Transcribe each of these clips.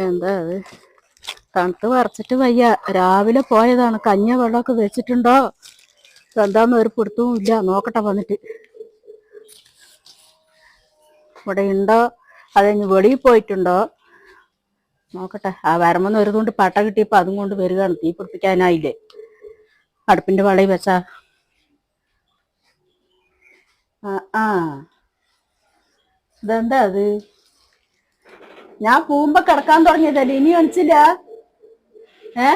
എന്താ അത്? തണുത്ത് വറച്ചിട്ട് വയ്യ. രാവിലെ പോയതാണ്. കഞ്ഞ വെള്ളമൊക്കെ വെച്ചിട്ടുണ്ടോ? എന്താന്ന് ഒരു പിടുത്തവും ഇല്ല. നോക്കട്ടെ വന്നിട്ട്. ഇവിടെ ഉണ്ടോ? അതിന് വെളിയിൽ പോയിട്ടുണ്ടോ? നോക്കട്ടെ. ആ വരമെന്ന് ഒരു കൊണ്ട് പട്ട കിട്ടിയപ്പോ അതും കൊണ്ട് വരികയാണ്. തീ പിടിപ്പിക്കാനായില്ലേ? അടുപ്പിന്റെ വളയിൽ വെച്ചാ. ആ ആ. ഇതെന്താ അത്? ഞാൻ പൂമ്പ കിടക്കാൻ തുടങ്ങിയതല്ലേ? ഇനി മനസ്സില്ല ഏ?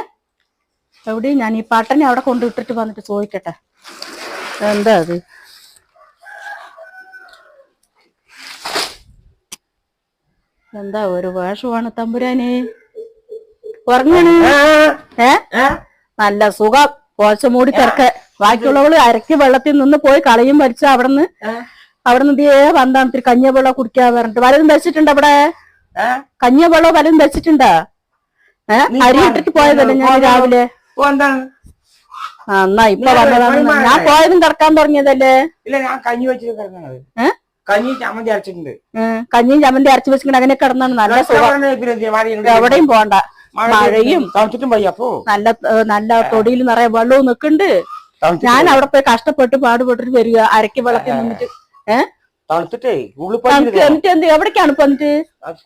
എവിടെ ഞാൻ ഈ പട്ടനെ അവിടെ കൊണ്ടിട്ടിട്ട് വന്നിട്ട് ചോദിക്കട്ടെ? എന്താ അത്? എന്താ ഒരു വേഷമാണ് തമ്പുരാനെ? ഉറങ്ങണേ? ഏ? നല്ല സുഖം. കോശം മൂടി കിടക്ക. ബാക്കിയുള്ളവൾ അരക്ക് വെള്ളത്തിൽ നിന്ന് പോയി കളയും വലിച്ച അവിടുന്ന്. അവിടുന്ന് ദേ വന്താണ് ഇത്തിരി കുടിക്കാൻ പറഞ്ഞിട്ട്. വലതും വെച്ചിട്ടുണ്ട് അവിടെ? കഞ്ഞിയ വെള്ളം വലതും വെച്ചിട്ടുണ്ടാ ഏ? അരി ഇട്ടിട്ട് പോയതല്ലേ ഞാൻ രാവിലെ? ആ എന്നാ ഇപ്പൊ വന്നതാണ് ഞാൻ പോയതും കിടക്കാൻ തുടങ്ങിയതല്ലേ? ഇല്ല ഞാൻ കഞ്ഞി വെച്ചിട്ട്? കഞ്ഞി ചമ്മന്തി അരച്ചിട്ടുണ്ട്. കഞ്ഞിയും ചമ്മന്തി അരച്ചു വെച്ചിട്ടുണ്ട് അങ്ങനെ കിടന്നാണ്. നല്ല സുഖം. എവിടെയും പോണ്ട. മഴ മഴയും നല്ല നല്ല തൊടിയിൽ നിറയെ വെള്ളവും നിക്കുന്നുണ്ട്. ഞാൻ അവിടെ പോയി കഷ്ടപ്പെട്ട് പാടുപെട്ടിട്ട് വരിക. അരക്ക് വെള്ളത്തിൽ നിന്നിട്ട്. ഏഹ് തണുത്തിട്ടേ തണുക്ക് ഉള്ളിപ്പറ്റി എന്നിട്ട് എന്ത് എവിടേക്കാണ് ഇപ്പൊ എന്നിട്ട്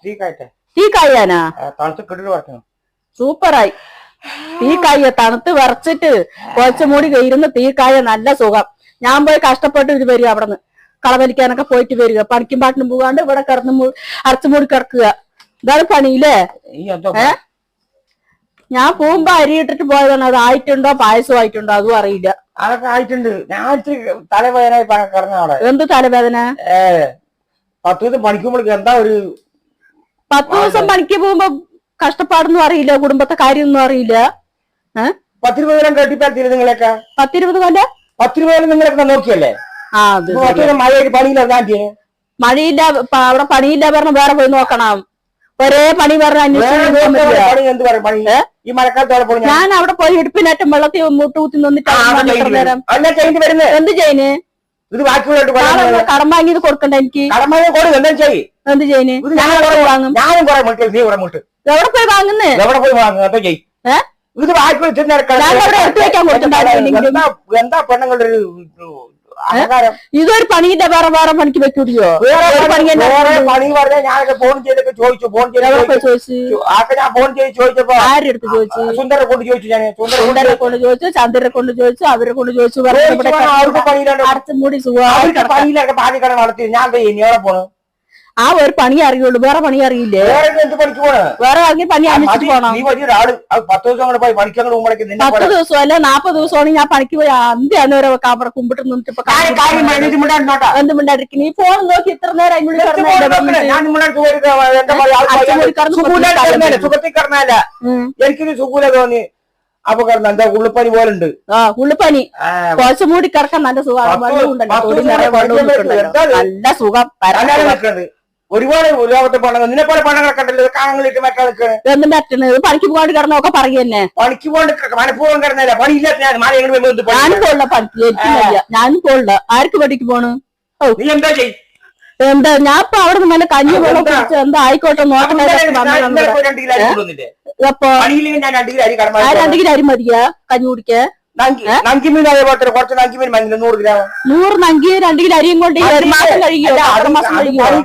തീക്കായിട്ടെ തീ കായാനാ? തണുത്ത് കിട്ടിട്ട് സൂപ്പറായി. തീ കായ തണുത്ത് വരച്ചിട്ട് കുറച്ചു മൂടി ഇരുന്ന് തീ കായ നല്ല സുഖം. ഞാൻ പോയി കഷ്ടപ്പെട്ട് ഇത് വരിക അവിടെ നിന്ന് കളവലിക്കാനൊക്കെ പോയിട്ട് വരിക. പണിക്കും പാട്ടിനും പോകാണ്ട് ഇവിടെ കിടന്ന് അരച്ചു മൂടി കിടക്കുക. ഇതാണ് പണിയില്ലേ? ഞാൻ പോകുമ്പോ അരി ഇട്ടിട്ട് പോയതാണ്. അത് ആയിട്ടുണ്ടോ? പായസം ആയിട്ടുണ്ടോ അതും അറിയില്ല. അതൊക്കെ ആയിട്ടുണ്ട്. ഞാൻ ഇച്ചിരി തലവേദനായി കിടന്ന അവിടെ. എന്ത് തലവേദന? ഏ പത്ത് ദിവസം പണിക്കുമ്പോഴേക്ക് എന്താ ഒരു പത്ത് ദിവസം പണിക്ക് പോകുമ്പോ കഷ്ടപ്പാടൊന്നും അറിയില്ല കുടുംബത്തെ കാര്യമൊന്നും അറിയില്ല. പത്തിരുപത് കൊല്ലം കെട്ടിപ്പാത്തില്ല നിങ്ങളൊക്കെ പത്തിരുപത് കൊല്ലം? പത്തിരുപത് കൊല്ലം നിങ്ങളൊക്കെ നോക്കിയല്ലേ? ആ പണിയില്ല മഴയില്ല അവിടെ പണിയില്ല പറഞ്ഞ വേറെ പോയി നോക്കണം. ഒരേ പണി പറഞ്ഞ അന്വേഷിച്ച് ഈ മഴക്കാലത്തോടെ ഞാൻ അവിടെ പോയി ഇടുപ്പിനേറ്റം വെള്ളത്തിൽ മുട്ടുകുത്തി നിന്നിട്ട് എന്ത് ചെയ്യുന്നു? ഇത് ബാക്കിയുള്ള കടം വാങ്ങിയത് കൊടുക്കണ്ട എനിക്ക്. എന്താ ചെയ്യ്. എന്ത് ചെയ്യുന്നു? ഞാനും കുറെ മുട്ട് നീ കുറെ മുട്ട്. എവിടെ പോയി വാങ്ങുന്നേ? എവിടെ പോയി വാങ്ങുക എന്താ ചെയ്യ്? ഇത് ബാക്കി ഞാൻ അവിടെ എടുത്ത് വെക്കാൻ കൊടുത്തിട്ടുണ്ടായിരുന്നെങ്കിലും. എന്താ പെണ്ണുങ്ങളുടെ ഒരു ഇതൊരു പണിയില്ല വേറെ വേറെ പണിക്ക് വെക്കൂടിയോ വേറെ ഒരു പണി പണി തന്നെ വേറെ പണി പറഞ്ഞാൽ ഞാനൊക്കെ ഫോൺ ചെയ്തൊക്കെ ചോദിച്ചു ഫോൺ ചെയ്ത് എവിടെ പോയി ചോദിച്ചു. ചോദിച്ചു? ആക്കെ ഞാൻ ഫോൺ ചെയ്ത് ചോദിച്ചപ്പോ ആരുടെ അടുത്ത് ചോദിച്ചു? സുന്ദരെ കൊണ്ട് ചോദിച്ചു ഞാൻ സുന്ദര സുന്ദരെ കൊണ്ട് ചോദിച്ചു ചന്ദ്രനെ കൊണ്ട് ചോദിച്ചു അവരെ കൊണ്ട് ചോദിച്ചു പറഞ്ഞു ഇവിടെ അവർക്ക് പണിയില്ലാണ്ട് അടച്ചു മൂടി സുഖമായി അവർക്ക് പണിയില്ലാണ്ട് പാചകട നടത്തി ഞാൻ എന്താ ഇനി എവിടെ പോണു? ആ ഒരു പണി അറിയുള്ളൂ. വേറെ പണി അറിയില്ലേ? വേറെ ഇറങ്ങി പണി? അന്വേഷിച്ചു പോണം. പത്ത് ദിവസം അല്ല നാപ്പത് ദിവസമാണ് ഞാൻ പണിക്ക് പോയി. അന്ത്യാണ് ഓരോ കാപ്പറ കുമ്പിട്ട് നിന്നിട്ട് ഈ എന്ത് നീ ഫോൺ നോക്കി ഇത്ര നേരം എനിക്കൊരു സുഖൂല തോന്നി. അപ്പൊ കിടന്ന എന്താ ഉള്ളിപ്പനി പോലെ ഉണ്ട്. ആ ഉള്ളിപ്പനി. കുറച്ച് മൂടി കിടക്കാൻ നല്ല സുഖം? നല്ല സുഖം. നിൽക്കുന്നത് ഒരുപാട് ലോകത്ത് പണങ്ങൾ നിന്നെ പോലെ പണങ്ങളൊക്കെ ഉണ്ടല്ലോ കാണങ്ങളിട്ട് മറ്റാ നിൽക്കുന്നത് എന്തും പറ്റണത് പണിക്ക് പോകാണ്ട് കിടന്നൊക്കെ പറയുന്നേ പണിക്ക് പോകാണ്ട് മനഃപൂർവം കിടന്നില്ല ഞാൻ പണി? ഞാനും പോലുള്ള പണിക്ക്. എനിക്ക് വയ്യ ഞാനും പോലുള്ള ആർക്ക് പണിക്ക് പോണ്? നീ എന്താ ചെയ്യും എന്താ? ഞാൻ ഇപ്പൊ അവിടെ നിന്ന് നല്ല കഞ്ഞി വെള്ളം എന്താ? കുടിച്ച് എന്താ ആയിക്കോട്ടെ നോക്കണേ ഇന്നലെ പോയി രണ്ട് കിലോ അരി കൊണ്ടുവന്നില്ലേ? അപ്പൊ പണിയില്ലെങ്കിൽ ഞാൻ രണ്ട് കിലോ അരി കടമാ മതിയാ. കഞ്ഞി കുടിക്കാൻ. നങ്കിമീൻ അതേപോലെ തന്നെ കുറച്ച് നങ്കിമീൻ മഞ്ഞ നൂറ് ഗ്രാം. നൂറ് നങ്കി രണ്ട് കിലോ അരിയും കൊണ്ട് ഒരു മാസം കഴിയോ?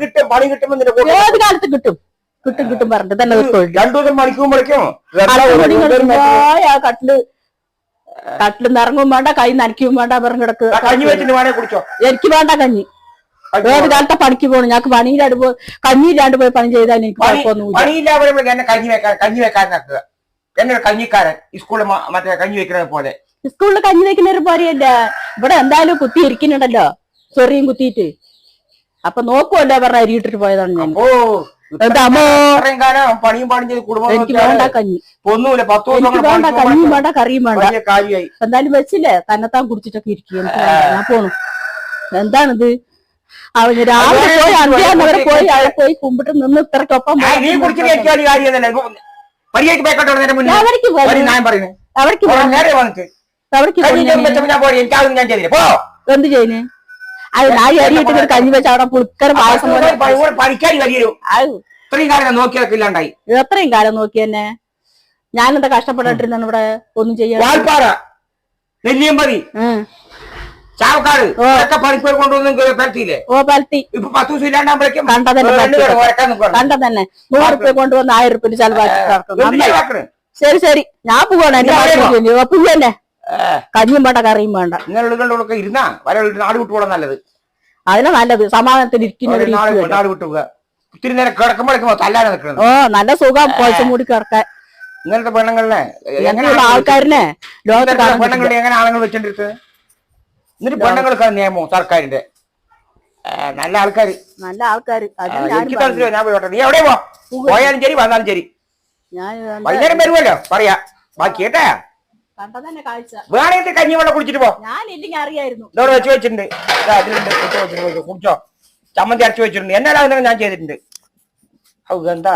കിട്ടും പണി കിട്ടുമ്പോ ഏത് കാലത്ത് കിട്ടും? കിട്ടും കിട്ടും പറഞ്ഞിട്ട് തന്നെ രണ്ടു ദിവസം മണിക്കുമ്പോഴേക്കും കട്ടിൽ കട്ടിൽ നിറങ്ങും വേണ്ട കൈ നനയ്ക്കും വേണ്ട പറഞ്ഞു കിടക്ക്. കഞ്ഞി കുടിച്ചോ. എനിക്ക് വേണ്ട കഞ്ഞി. ഏത് കാലത്തെ പണിക്ക് പോകണം ഞങ്ങൾക്ക് പണിയിലാണ്ട് പോയി കഞ്ഞിയിലാണ്ട് പോയി പണി ചെയ്താൽ എനിക്ക് കുഴപ്പമൊന്നുമില്ല. കഞ്ഞി വെക്കാൻ കഞ്ഞി വെക്കാനാക്കുക. എന്നെ ഒരു കഞ്ഞിക്കാരൻ ഈ സ്കൂളിൽ മറ്റേ കഞ്ഞി വെക്കുന്നത് പോലെ. സ്കൂളിൽ കഞ്ഞി വെക്കുന്ന ഒരു പോലെയല്ല. ഇവിടെ എന്തായാലും കുത്തി ഇരിക്കുന്നുണ്ടല്ലോ. ചെറിയും കുത്തിയിട്ട്. അപ്പൊ നോക്കുമല്ലോ പറഞ്ഞ അരിയിട്ടിട്ട് പോയതാണ് ഞാൻ. ഓ എന്താ അമ്മോ? ഇത്രയും കാലം പണിയും പണി ചെയ്ത് കുടുംബം ഒന്നുമില്ല പത്ത് വേണ്ട കഞ്ഞിയും വേണ്ട കറിയും വേണ്ട. വലിയ കാര്യമായി. എന്തായാലും വെച്ചില്ലേ? തന്നെത്താൻ കുടിച്ചിട്ടൊക്കെ ഇരിക്കുന്നു ഞാൻ പോണു. എന്താണിത്? അവന് രാവിലെ പോയി അന്ത്യാന്നവരെ പോയി അവിടെ പോയി കുമ്പിട്ട് നിന്ന് ഇത്രക്കൊപ്പം നീ കുടിച്ചിട്ട് ഈ ബാക്കോട്ട് വരുന്നതിന് പരിയേക്ക് പേക്കോട്ട് നേരെ മുന്നേ അവർക്ക് വരി ഞാൻ പറയുന്നത് അവർക്ക് കുറെ നേരെ വന്നിട്ട്. അവർക്ക് ഞാൻ വെച്ചപ്പോ ഞാൻ പോയി. എനിക്കാവും ഞാൻ ചെയ്തില്ല. പോ. എന്ത് ചെയ്യുന്നു അത് ഞാൻ അരി ഇട്ടിട്ട് ഒരു കഞ്ഞി വെച്ച് അവിടെ പുളിക്കര പായസം പോലെ പണിക്കാരി വലിയൊരു ആവു. ഇത്രയും കാലം നോക്കി ഇല്ലാണ്ടായി. എത്രയും കാലം നോക്കി തന്നെ ഞാനെന്താ കഷ്ടപ്പെട്ടിട്ടിരുന്നാണ് ഇവിടെ ഒന്നും ചെയ്യാൻ? വാൽപ്പാറ. നെല്ലിയമ്പതി. ഉം. ചാവക്കാട്. ഒക്കെ കൊണ്ടുവന്ന് പരത്തിയില്ലേ? ഓ പരത്തി. ഇപ്പൊ പത്ത് ദിവസം ഇല്ലാണ്ടാകുമ്പോഴേക്കും. കണ്ട തന്നെ നൂറ് റുപ്യ കൊണ്ടുവന്ന് ആയിരം റുപ്യ ചെലവാക്കി? ശരി ശരി. ഞാൻ പോവാണ് എന്റെ? പുല്ല് കഞ്ഞിയും വേണ്ട കറിയും വേണ്ട. ഇങ്ങനെ ഇരുന്നാ വര നാട് വിട്ടുപോകാൻ നല്ലത്. അതിനാ നല്ലത്. നാട് ഒത്തിരി നേരം കിടക്കുമ്പോഴേക്കും നിൽക്കുന്നത്. ഓ നല്ല സുഖം. പോച്ച മൂടി കിടക്കാൻ. ഇങ്ങനത്തെ പെണ്ണുങ്ങളിനെ എങ്ങനെയുള്ള ആൾക്കാരനെ ലോകത്ത് പെണ്ണുങ്ങളെ എങ്ങനെ ആണുങ്ങൾ വെച്ചോണ്ടിരുന്നത്? എന്നിട്ട് പെണ്ണുങ്ങൾക്ക് നിയമവും സർക്കാരിന്റെ നല്ല ആൾക്കാര്. നല്ല ഞാൻ എനിക്ക് മനസ്സിലായി ഞാൻ പോയിട്ടെ നീ എവിടെ പോയാലും ശരി വന്നാലും ശരി. വൈകുന്നേരം വരുമല്ലോ പറയാ. ബാക്കി കേട്ടാ? വേണമെങ്കിൽ കഞ്ഞി വെള്ളം കുടിച്ചിട്ട് പോ. ഇതോടെ വെച്ച് വെച്ചിട്ടുണ്ട്. കുടിച്ചോ. ചമ്മന്തി അരച്ചു വെച്ചിട്ടുണ്ട്. എന്നാലും അതിനൊക്കെ ഞാൻ ചെയ്തിട്ടുണ്ട്. ഔ എന്താ